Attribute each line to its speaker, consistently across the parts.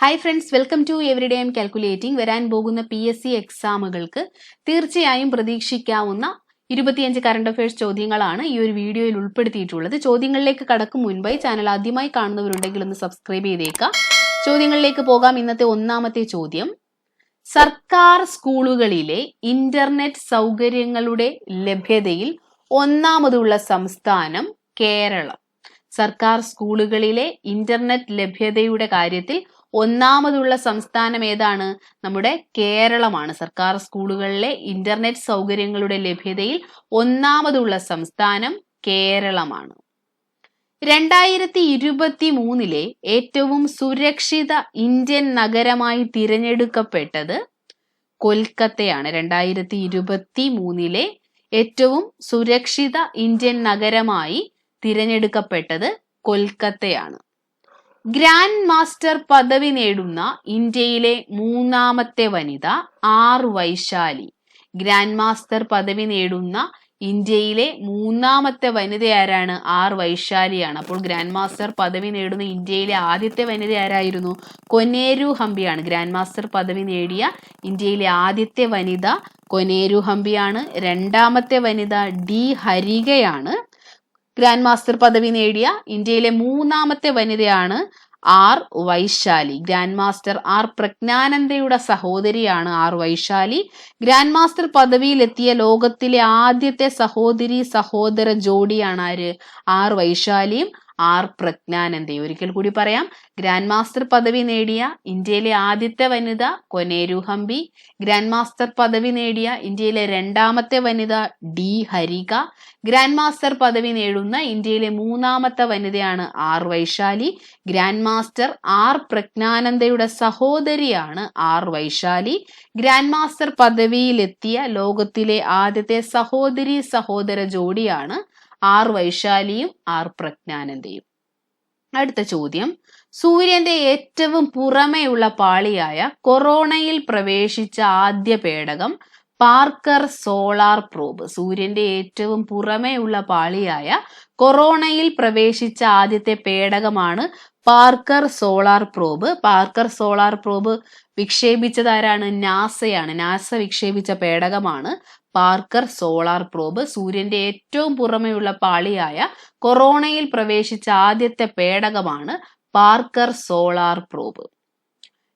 Speaker 1: Hi friends welcome to everyday M calculating വരാൻ പോകുന്ന P S C എക്സാമുകൾക്ക് തീർച്ചയായും പ്രതീക്ഷിക്കാവുന്ന ഇരുപത്തിയഞ്ച് കറണ്ട് അഫയേഴ്സ് ചോദ്യങ്ങളാണ് ഈ ഒരു വീഡിയോയിൽ ഉൾപ്പെടുത്തിയിട്ടുള്ളത്. ചോദ്യങ്ങളിലേക്ക് കടക്കും മുൻപായി ചാനൽ ആദ്യമായി കാണുന്നവരുണ്ടെങ്കിൽ ഒന്ന് സബ്സ്ക്രൈബ് ചെയ്തേക്കാം. ചോദ്യങ്ങളിലേക്ക് പോകാം. ഇന്നത്തെ ഒന്നാമത്തെ ചോദ്യം. സർക്കാർ സ്കൂളുകളിലെ ഇന്റർനെറ്റ് സൗകര്യങ്ങളുടെ ലഭ്യതയിൽ ഒന്നാമതുള്ള സംസ്ഥാനം കേരളം. സർക്കാർ സ്കൂളുകളിലെ ഇന്റർനെറ്റ് ലഭ്യതയുടെ കാര്യത്തിൽ ഒന്നാമതുള്ള സംസ്ഥാനം ഏതാണ്? നമ്മുടെ കേരളമാണ്. സർക്കാർ സ്കൂളുകളിലെ ഇന്റർനെറ്റ് സൗകര്യങ്ങളുടെ ലഭ്യതയിൽ ഒന്നാമതുള്ള സംസ്ഥാനം കേരളമാണ്. രണ്ടായിരത്തി ഇരുപത്തി മൂന്നിലെ ഏറ്റവും സുരക്ഷിത ഇന്ത്യൻ നഗരമായി തിരഞ്ഞെടുക്കപ്പെട്ടത് കൊൽക്കത്തയാണ്. രണ്ടായിരത്തി ഇരുപത്തി മൂന്നിലെ ഏറ്റവും സുരക്ഷിത ഇന്ത്യൻ നഗരമായി തിരഞ്ഞെടുക്കപ്പെട്ടത് കൊൽക്കത്തയാണ്. ഗ്രാൻഡ് മാസ്റ്റർ പദവി നേടുന്ന ഇന്ത്യയിലെ മൂന്നാമത്തെ വനിത ആർ വൈശാലി. ഗ്രാൻഡ് മാസ്റ്റർ പദവി നേടുന്ന ഇന്ത്യയിലെ മൂന്നാമത്തെ വനിത ആരാണ്? ആർ വൈശാലിയാണ്. അപ്പോൾ ഗ്രാൻഡ് മാസ്റ്റർ പദവി നേടുന്ന ഇന്ത്യയിലെ ആദ്യത്തെ വനിത ആരായിരുന്നു? കൊനേരു ഹംപിയാണ്. ഗ്രാൻഡ് മാസ്റ്റർ പദവി നേടിയ ഇന്ത്യയിലെ ആദ്യത്തെ വനിത കൊനേരു ഹംപിയാണ്. രണ്ടാമത്തെ വനിത ഡി ഹരികയാണ്. ഗ്രാൻഡ് മാസ്റ്റർ പദവി നേടിയ ഇന്ത്യയിലെ മൂന്നാമത്തെ വനിതയാണ് R Vaishali. Grand master R പ്രജ്ഞാനന്ദയുടെ സഹോദരിയാണ് ആർ വൈശാലി. ഗ്രാൻഡ് മാസ്റ്റർ പദവിയിലെത്തിയ ലോകത്തിലെ ആദ്യത്തെ സഹോദരി സഹോദര ജോഡിയാണ് ആര്? ആർ വൈശാലിയും ആർ പ്രജ്ഞാനന്ദി. ഒരിക്കൽ കൂടി പറയാം. ഗ്രാൻഡ് മാസ്റ്റർ പദവി നേടിയ ഇന്ത്യയിലെ ആദ്യത്തെ വനിത കൊനേരു ഹംപി. ഗ്രാൻഡ് മാസ്റ്റർ പദവി നേടിയ ഇന്ത്യയിലെ രണ്ടാമത്തെ വനിത ഡി ഹരിക. ഗ്രാൻഡ് മാസ്റ്റർ പദവി നേടുന്ന ഇന്ത്യയിലെ മൂന്നാമത്തെ വനിതയാണ് R Vaishali. Grand master R പ്രജ്ഞാനന്ദയുടെ സഹോദരിയാണ് ആർ വൈശാലി. ഗ്രാൻഡ് മാസ്റ്റർ പദവിയിലെത്തിയ ലോകത്തിലെ ആദ്യത്തെ സഹോദരി സഹോദര ജോഡിയാണ് ആർ വൈശാലിയും ആർ പ്രജ്ഞാനന്ദയും. അടുത്ത ചോദ്യം. സൂര്യന്റെ ഏറ്റവും പുറമെയുള്ള പാളിയായ കൊറോണയിൽ പ്രവേശിച്ച ആദ്യ പേടകം പാർക്കർ സോളാർ പ്രോബ്. സൂര്യന്റെ ഏറ്റവും പുറമെയുള്ള പാളിയായ കൊറോണയിൽ പ്രവേശിച്ച ആദ്യത്തെ പേടകമാണ് Parker solar probe. Parker solar probe വിക്ഷേപിച്ചതാരാണ് നാസയാണ്. നാസ വിക്ഷേപിച്ച പേടകമാണ് പാർക്കർ സോളാർ പ്രോബ് സൂര്യന്റെ ഏറ്റവും പുറമെയുള്ള പാളിയായ കൊറോണയിൽ പ്രവേശിച്ച ആദ്യത്തെ പേടകമാണ് പാർക്കർ സോളാർ പ്രോബ്.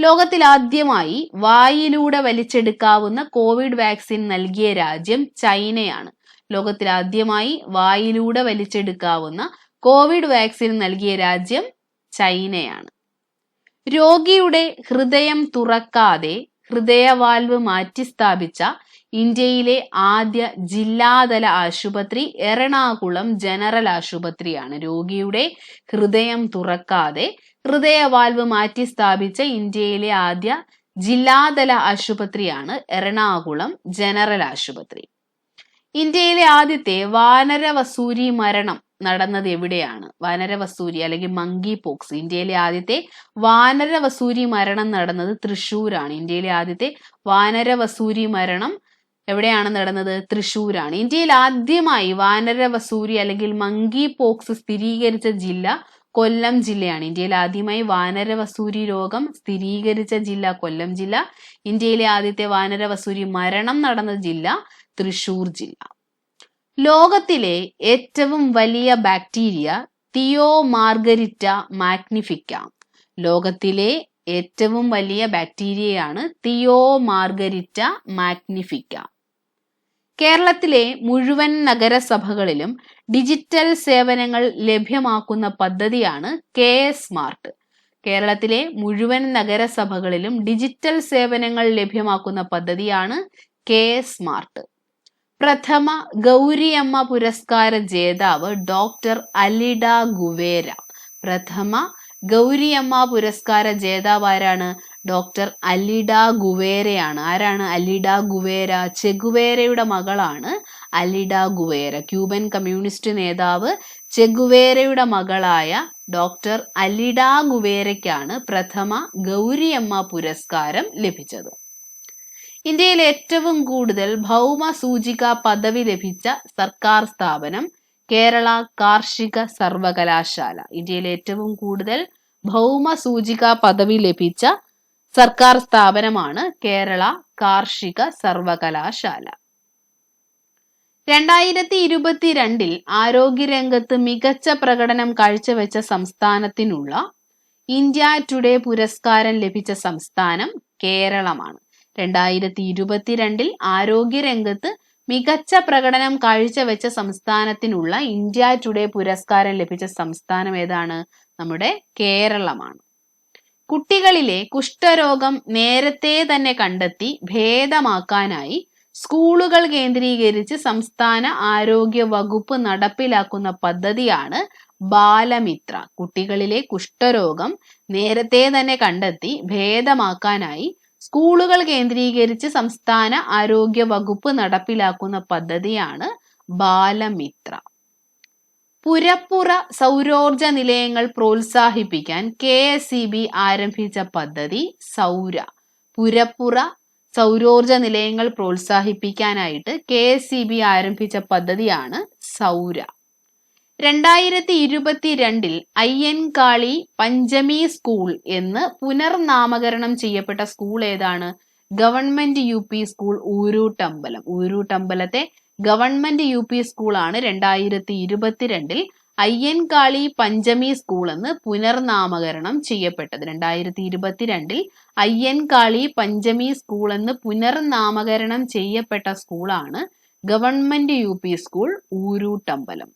Speaker 1: ലോകത്തിൽ ആദ്യമായി വായിലൂടെ വലിച്ചെടുക്കാവുന്ന കോവിഡ് വാക്സിൻ നൽകിയ രാജ്യം ചൈനയാണ്. ലോകത്തിൽ ആദ്യമായി വായിലൂടെ വലിച്ചെടുക്കാവുന്ന കോവിഡ് വാക്സിൻ നൽകിയ രാജ്യം ചൈനയാണ്. രോഗിയുടെ ഹൃദയം തുറക്കാതെ ഹൃദയവാൽവ് മാറ്റി സ്ഥാപിച്ച ഇന്ത്യയിലെ ആദ്യ ജില്ലാതല ആശുപത്രി എറണാകുളം ജനറൽ ആശുപത്രിയാണ്. രോഗിയുടെ ഹൃദയം തുറക്കാതെ ഹൃദയവാൽവ് മാറ്റി സ്ഥാപിച്ച ഇന്ത്യയിലെ ആദ്യ ജില്ലാതല ആശുപത്രിയാണ് എറണാകുളം ജനറൽ ആശുപത്രി. ഇന്ത്യയിലെ ആദ്യത്തെ വാനര വസൂരി മരണം നടന്നത് എവിടെയാണ്? വാനര വസൂരി അല്ലെങ്കിൽ മങ്കി പോക്സ് ഇന്ത്യയിലെ ആദ്യത്തെ വാനര വസൂരി മരണം നടന്നത് തൃശ്ശൂരാണ്. ഇന്ത്യയിലെ ആദ്യത്തെ വാനര വസൂരി മരണം എവിടെയാണ് നടന്നത്? തൃശ്ശൂരാണ്. ഇന്ത്യയിൽ ആദ്യമായി വാനര വസൂരി അല്ലെങ്കിൽ മങ്കി പോക്സ് സ്ഥിരീകരിച്ച ജില്ല കൊല്ലം ജില്ലയാണ്. ഇന്ത്യയിൽ ആദ്യമായി വാനര വസൂരി രോഗം സ്ഥിരീകരിച്ച ജില്ല കൊല്ലം ജില്ല. ഇന്ത്യയിലെ ആദ്യത്തെ വാനര വസൂരി മരണം നടന്ന ജില്ല തൃശൂർ ജില്ല. ലോകത്തിലെ ഏറ്റവും വലിയ ബാക്ടീരിയ തിയോ മാർഗരിറ്റ മാഗ്നിഫിക്ക. ലോകത്തിലെ ഏറ്റവും വലിയ ബാക്ടീരിയയാണ് തിയോ മാർഗരിറ്റ മാഗ്നിഫിക്ക. കേരളത്തിലെ മുഴുവൻ നഗരസഭകളിലും ഡിജിറ്റൽ സേവനങ്ങൾ ലഭ്യമാക്കുന്ന പദ്ധതിയാണ് കെ സ്മാർട്ട് കേരളത്തിലെ മുഴുവൻ നഗരസഭകളിലും ഡിജിറ്റൽ സേവനങ്ങൾ ലഭ്യമാക്കുന്ന പദ്ധതിയാണ് കെ സ്മാർട്ട് പ്രഥമ ഗൗരിയമ്മ പുരസ്കാര ജേതാവ് ഡോക്ടർ അലിഡ ഗുവേര. പ്രഥമ ഗൗരിയമ്മ പുരസ്കാര ജേതാവ് ആരാണ്? ഡോക്ടർ അലിഡ ഗുവേരയാണ്. ആരാണ് അലിഡ ഗുവേര? ചെഗുവേരയുടെ മകളാണ് അലിഡ ഗുവേര. ക്യൂബൻ കമ്മ്യൂണിസ്റ്റ് നേതാവ് ചെഗുവേരയുടെ മകളായ ഡോക്ടർ അലിഡ ഗുവേരയ്ക്കാണ് പ്രഥമ ഗൗരിയമ്മ പുരസ്കാരം ലഭിച്ചത്. ഇന്ത്യയിൽ ഏറ്റവും കൂടുതൽ ഭൗമ സൂചിക പദവി ലഭിച്ച സർക്കാർ സ്ഥാപനം കേരള കാർഷിക സർവകലാശാല. ഇന്ത്യയിൽ ഏറ്റവും കൂടുതൽ ഭൗമ സൂചിക പദവി ലഭിച്ച സർക്കാർ സ്ഥാപനമാണ് കേരള കാർഷിക സർവകലാശാല. രണ്ടായിരത്തി ഇരുപത്തിരണ്ടിൽ ആരോഗ്യരംഗത്ത് മികച്ച പ്രകടനം കാഴ്ചവെച്ച സംസ്ഥാനത്തിനുള്ള ഇന്ത്യ ടുഡേ പുരസ്കാരം ലഭിച്ച സംസ്ഥാനം കേരളമാണ്. രണ്ടായിരത്തി ഇരുപത്തിരണ്ടിൽ ആരോഗ്യരംഗത്ത് മികച്ച പ്രകടനം കാഴ്ചവെച്ച സംസ്ഥാനത്തിനുള്ള ഇന്ത്യ ടുഡേ പുരസ്കാരം ലഭിച്ച സംസ്ഥാനം ഏതാണ്? നമ്മുടെ കേരളമാണ്. കുട്ടികളിലെ കുഷ്ഠരോഗം നേരത്തെ തന്നെ കണ്ടെത്തി ഭേദമാക്കാനായി സ്കൂളുകൾ കേന്ദ്രീകരിച്ച് സംസ്ഥാന ആരോഗ്യ വകുപ്പ് നടപ്പിലാക്കുന്ന പദ്ധതിയാണ് ബാലമിത്ര. കുട്ടികളിലെ കുഷ്ഠരോഗം നേരത്തെ തന്നെ കണ്ടെത്തി ഭേദമാക്കാനായി സ്കൂളുകൾ കേന്ദ്രീകരിച്ച് സംസ്ഥാന ആരോഗ്യ വകുപ്പ് നടപ്പിലാക്കുന്ന പദ്ധതിയാണ് ബാലമിത്ര. പുരപ്പുറ സൗരോർജ നിലയങ്ങൾ പ്രോത്സാഹിപ്പിക്കാൻ കെ എസ് ഇ ബി ആരംഭിച്ച പദ്ധതി സൗര. പുരപ്പുറ സൗരോർജ നിലയങ്ങൾ പ്രോത്സാഹിപ്പിക്കാനായിട്ട് കെ എസ് ഇ ബി ആരംഭിച്ച പദ്ധതിയാണ് സൗര. രണ്ടായിരത്തി ഇരുപത്തിരണ്ടിൽ അയ്യൻകാളി പഞ്ചമി സ്കൂൾ എന്ന് പുനർനാമകരണം ചെയ്യപ്പെട്ട സ്കൂൾ ഏതാണ്? Government U P school Urootambalam. ഊരൂട്ടമ്പലത്തെ government U P സ്കൂളാണ് രണ്ടായിരത്തി ഇരുപത്തിരണ്ടിൽ അയ്യൻകാളി പഞ്ചമി സ്കൂൾ എന്ന് പുനർനാമകരണം ചെയ്യപ്പെട്ടത്. രണ്ടായിരത്തി ഇരുപത്തിരണ്ടിൽ അയ്യൻകാളി പഞ്ചമി സ്കൂൾ എന്ന് പുനർനാമകരണം ചെയ്യപ്പെട്ട സ്കൂളാണ് government U P school Urootambalam.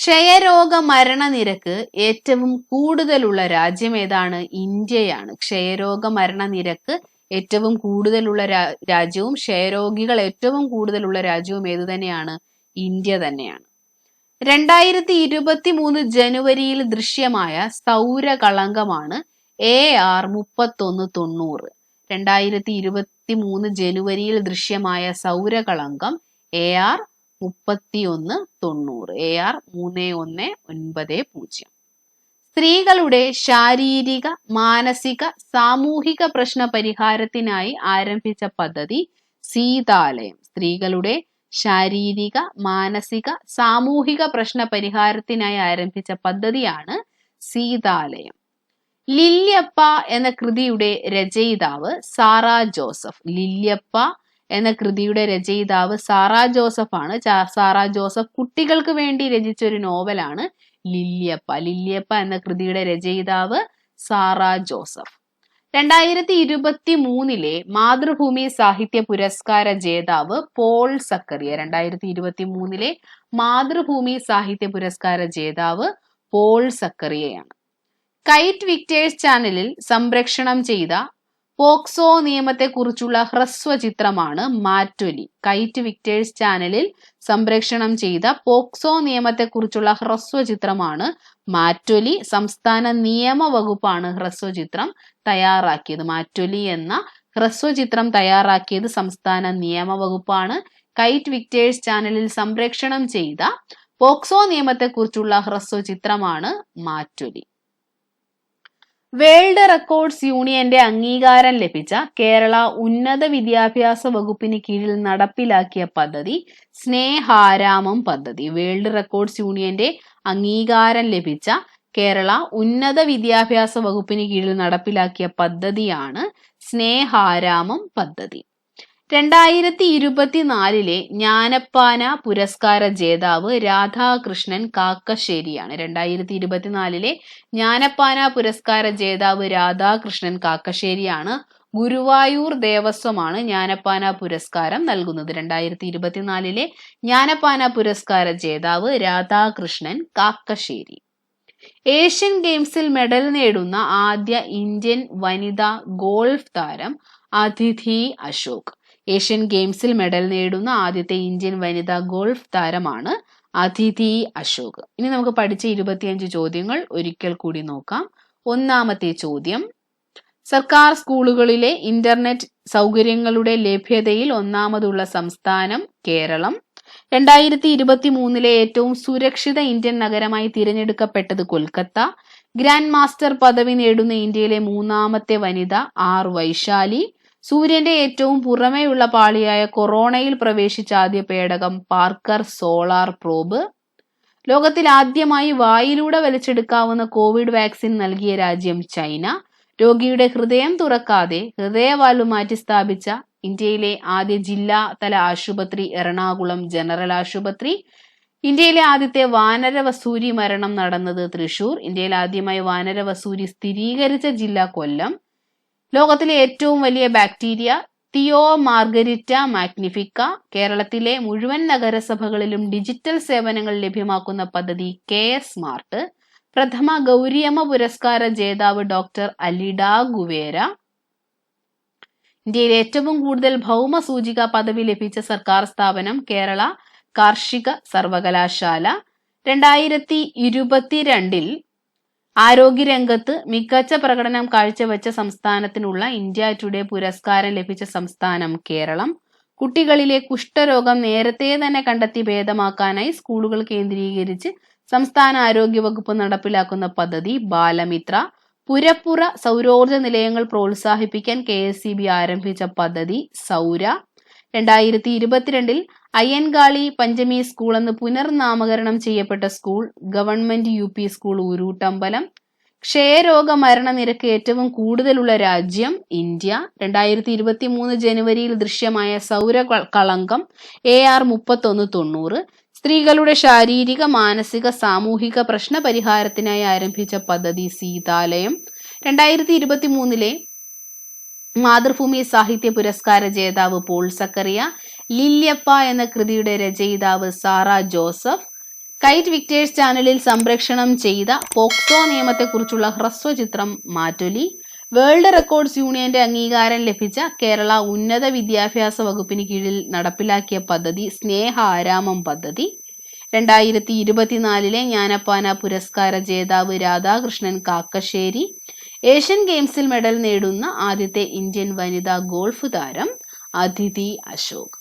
Speaker 1: ക്ഷയരോഗ മരണനിരക്ക് ഏറ്റവും കൂടുതലുള്ള രാജ്യം ഏതാണ്? ഇന്ത്യയാണ്. ക്ഷയരോഗ മരണനിരക്ക് ഏറ്റവും കൂടുതലുള്ള രാജ്യവും ക്ഷയരോഗികൾ ഏറ്റവും കൂടുതലുള്ള രാജ്യവും ഏതു തന്നെയാണ്? ഇന്ത്യ തന്നെയാണ്. രണ്ടായിരത്തി ഇരുപത്തി മൂന്ന് ജനുവരിയിൽ ദൃശ്യമായ സൗരകളങ്കമാണ് എ ആർ മുപ്പത്തൊന്ന് തൊണ്ണൂറ്. രണ്ടായിരത്തി ഇരുപത്തി മൂന്ന് ജനുവരിയിൽ ദൃശ്യമായ സൗരകളങ്കം എ ആർ മുപ്പത്തിയൊന്ന് തൊണ്ണൂറ്. എ ആർ മൂന്ന് ഒന്ന് ഒൻപത് പൂജ്യം. സ്ത്രീകളുടെ ശാരീരിക മാനസിക സാമൂഹിക പ്രശ്ന പരിഹാരത്തിനായി ആരംഭിച്ച പദ്ധതി സീതാലയം. സ്ത്രീകളുടെ ശാരീരിക മാനസിക സാമൂഹിക പ്രശ്ന പരിഹാരത്തിനായി ആരംഭിച്ച പദ്ധതിയാണ് സീതാലയം. ലില്യപ്പ എന്ന കൃതിയുടെ രചയിതാവ് സാറ ജോസഫ്. ലില്യപ്പ എന്ന കൃതിയുടെ രചയിതാവ് സാറ ജോസഫ് ആണ് സാറ ജോസഫ് കുട്ടികൾക്ക് വേണ്ടി രചിച്ച ഒരു നോവലാണ് ലില്യപ്പ ലില്യപ്പ എന്ന കൃതിയുടെ രചയിതാവ് സാറ ജോസഫ്. രണ്ടായിരത്തി ഇരുപത്തി മൂന്നിലെ മാതൃഭൂമി സാഹിത്യ പുരസ്കാര ജേതാവ് പോൾ സക്കറിയ. രണ്ടായിരത്തി ഇരുപത്തി മൂന്നിലെ മാതൃഭൂമി സാഹിത്യ പുരസ്കാര ജേതാവ് പോൾ സക്കറിയയാണ്. കൈറ്റ് വിക്ടേഴ്സ് ചാനലിൽ സംപ്രേക്ഷണം ചെയ്ത പോക്സോ നിയമത്തെക്കുറിച്ചുള്ള ഹ്രസ്വ ചിത്രമാണ് മാറ്റൊലി. കൈറ്റ് വിക്ടേഴ്സ് ചാനലിൽ സംപ്രേഷണം ചെയ്ത പോക്സോ നിയമത്തെക്കുറിച്ചുള്ള ഹ്രസ്വ ചിത്രമാണ് മാറ്റൊലി. സംസ്ഥാന നിയമ വകുപ്പാണ് ഹ്രസ്വ ചിത്രം തയ്യാറാക്കിയത്. മാറ്റൊലി എന്ന ഹ്രസ്വ ചിത്രം തയ്യാറാക്കിയത് സംസ്ഥാന നിയമ വകുപ്പാണ്. കൈറ്റ് വിക്ടേഴ്സ് ചാനലിൽ സംപ്രേഷണം ചെയ്ത പോക്സോ നിയമത്തെക്കുറിച്ചുള്ള ഹ്രസ്വ ചിത്രമാണ് മാറ്റൊലി. വേൾഡ് റെക്കോർഡ്സ് യൂണിയന്റെ അംഗീകാരം ലഭിച്ച കേരള ഉന്നത വിദ്യാഭ്യാസ വകുപ്പിന് കീഴിൽ നടപ്പിലാക്കിയ പദ്ധതി സ്നേഹാരാമം പദ്ധതി. വേൾഡ് റെക്കോർഡ്സ് യൂണിയന്റെ അംഗീകാരം ലഭിച്ച കേരള ഉന്നത വിദ്യാഭ്യാസ വകുപ്പിന് കീഴിൽ നടപ്പിലാക്കിയ പദ്ധതിയാണ് സ്നേഹാരാമം പദ്ധതി. രണ്ടായിരത്തി ഇരുപത്തിനാലിലെ ജ്ഞാനപ്പാന പുരസ്കാര ജേതാവ് രാധാകൃഷ്ണൻ കാക്കശ്ശേരിയാണ്. രണ്ടായിരത്തി ഇരുപത്തിനാലിലെ ജ്ഞാനപ്പാന പുരസ്കാര ജേതാവ് രാധാകൃഷ്ണൻ കാക്കശ്ശേരിയാണ് ഗുരുവായൂർ ദേവസ്വമാണ് ജ്ഞാനപ്പാന പുരസ്കാരം നൽകുന്നത്. രണ്ടായിരത്തി ഇരുപത്തിനാലിലെ ജ്ഞാനപ്പാന പുരസ്കാര ജേതാവ് രാധാകൃഷ്ണൻ കാക്കശ്ശേരി. ഏഷ്യൻ ഗെയിംസിൽ മെഡൽ നേടുന്ന ആദ്യ ഇന്ത്യൻ വനിതാ ഗോൾഫ് താരം അതിഥി അശോക്. ഏഷ്യൻ ഗെയിംസിൽ മെഡൽ നേടുന്ന ആദ്യത്തെ ഇന്ത്യൻ വനിതാ ഗോൾഫ് താരമാണ് അതിഥി അശോക്. ഇനി നമുക്ക് പഠിച്ച ഇരുപത്തിയഞ്ച് ചോദ്യങ്ങൾ ഒരിക്കൽ കൂടി നോക്കാം. ഒന്നാമത്തെ ചോദ്യം സർക്കാർ സ്കൂളുകളിലെ ഇന്റർനെറ്റ് സൗകര്യങ്ങളുടെ ലഭ്യതയിൽ ഒന്നാമതുള്ള സംസ്ഥാനം കേരളം. രണ്ടായിരത്തി ഇരുപത്തി മൂന്നിലെ ഏറ്റവും സുരക്ഷിത ഇന്ത്യൻ നഗരമായി തിരഞ്ഞെടുക്കപ്പെട്ടത് കൊൽക്കത്ത. ഗ്രാൻഡ് മാസ്റ്റർ പദവി നേടുന്ന ഇന്ത്യയിലെ മൂന്നാമത്തെ വനിത ആർ വൈശാലി. സൂര്യന്റെ ഏറ്റവും പുറമേയുള്ള പാളിയായ കൊറോണയിൽ പ്രവേശിച്ച ആദ്യ പേടകം പാർക്കർ സോളാർ പ്രോബ്. ലോകത്തിൽ ആദ്യമായി വായിലൂടെ വലിച്ചെടുക്കാവുന്ന കോവിഡ് വാക്സിൻ നൽകിയ രാജ്യം ചൈന. രോഗിയുടെ ഹൃദയം തുറക്കാതെ ഹൃദയവാൽവ് മാറ്റി സ്ഥാപിച്ച ഇന്ത്യയിലെ ആദ്യ ജില്ലാ തല ആശുപത്രി എറണാകുളം ജനറൽ ആശുപത്രി. ഇന്ത്യയിലെ ആദ്യത്തെ വാനര വസൂരി മരണം നടന്നത് തൃശൂർ. ഇന്ത്യയിൽ ആദ്യമായി വാനര വസൂരി സ്ഥിരീകരിച്ച ജില്ല കൊല്ലം. ലോകത്തിലെ ഏറ്റവും വലിയ ബാക്ടീരിയ തിയോ മാർഗരിറ്റ മാഗ്നിഫിക്ക. കേരളത്തിലെ മുഴുവൻ നഗരസഭകളിലും ഡിജിറ്റൽ സേവനങ്ങൾ ലഭ്യമാക്കുന്ന പദ്ധതി കെ സ്മാർട്ട് പ്രഥമ ഗൗരിയമ്മ പുരസ്കാര ജേതാവ് ഡോക്ടർ അലിഡ ഗുവേര. ഇന്ത്യയിൽ ഏറ്റവും കൂടുതൽ ഭൗമ സൂചിക പദവി ലഭിച്ച സർക്കാർ സ്ഥാപനം കേരള കാർഷിക സർവകലാശാല. രണ്ടായിരത്തി ഇരുപത്തിരണ്ടിൽ ആരോഗ്യരംഗത്ത് മികച്ച പ്രകടനം കാഴ്ചവെച്ച സംസ്ഥാനത്തിനുള്ള ഇന്ത്യ ടുഡേ പുരസ്കാരം ലഭിച്ച സംസ്ഥാനം കേരളം. കുട്ടികളിലെ കുഷ്ഠരോഗം നേരത്തെ തന്നെ കണ്ടെത്തി ഭേദമാക്കാനായി സ്കൂളുകൾ കേന്ദ്രീകരിച്ച് സംസ്ഥാന ആരോഗ്യ വകുപ്പ് നടപ്പിലാക്കുന്ന പദ്ധതി ബാലമിത്ര. പുരപ്പുറ സൗരോർജ നിലയങ്ങൾ പ്രോത്സാഹിപ്പിക്കാൻ കെ ആരംഭിച്ച പദ്ധതി സൗര. രണ്ടായിരത്തി ഇരുപത്തിരണ്ടിൽ അയ്യൻകാളി പഞ്ചമി സ്കൂൾ എന്ന് പുനർനാമകരണം ചെയ്യപ്പെട്ട school government U P school Uruttambalam. ക്ഷയരോഗ മരണനിരക്ക് ഏറ്റവും കൂടുതലുള്ള രാജ്യം ഇന്ത്യ. രണ്ടായിരത്തി ഇരുപത്തി മൂന്ന് ജനുവരിയിൽ ദൃശ്യമായ സൗര കളങ്കം എ ആർ മുപ്പത്തൊന്ന് തൊണ്ണൂറ്. സ്ത്രീകളുടെ ശാരീരിക മാനസിക സാമൂഹിക പ്രശ്ന പരിഹാരത്തിനായി ആരംഭിച്ച പദ്ധതി സീതാലയം. രണ്ടായിരത്തി ഇരുപത്തി മൂന്നിലെ മാതൃഭൂമി സാഹിത്യ പുരസ്കാര ജേതാവ് പോൾ സക്കറിയ ലില്യപ്പ എന്ന കൃതിയുടെ രചയിതാവ് സാറ ജോസഫ് കൈറ്റ് വിക്ടേഴ്സ് ചാനലിൽ സംപ്രേഷണം ചെയ്ത പോക്സോ നിയമത്തെക്കുറിച്ചുള്ള ഹ്രസ്വചിത്രം മാറ്റൊലി വേൾഡ് റെക്കോർഡ്സ് യൂണിയന്റെ അംഗീകാരം ലഭിച്ച കേരള ഉന്നത വിദ്യാഭ്യാസ വകുപ്പിന് കീഴിൽ നടപ്പിലാക്കിയ പദ്ധതി സ്നേഹ സ്നേഹാരാമം പദ്ധതി. രണ്ടായിരത്തി ഇരുപത്തിനാലിലെ ജ്ഞാനപ്പാന പുരസ്കാര ജേതാവ് രാധാകൃഷ്ണൻ കാക്കശ്ശേരി ഏഷ്യൻ ഗെയിംസിൽ മെഡൽ നേടുന്ന ആദ്യത്തെ ഇന്ത്യൻ വനിതാ ഗോൾഫ് താരം അതിഥി അശോക്.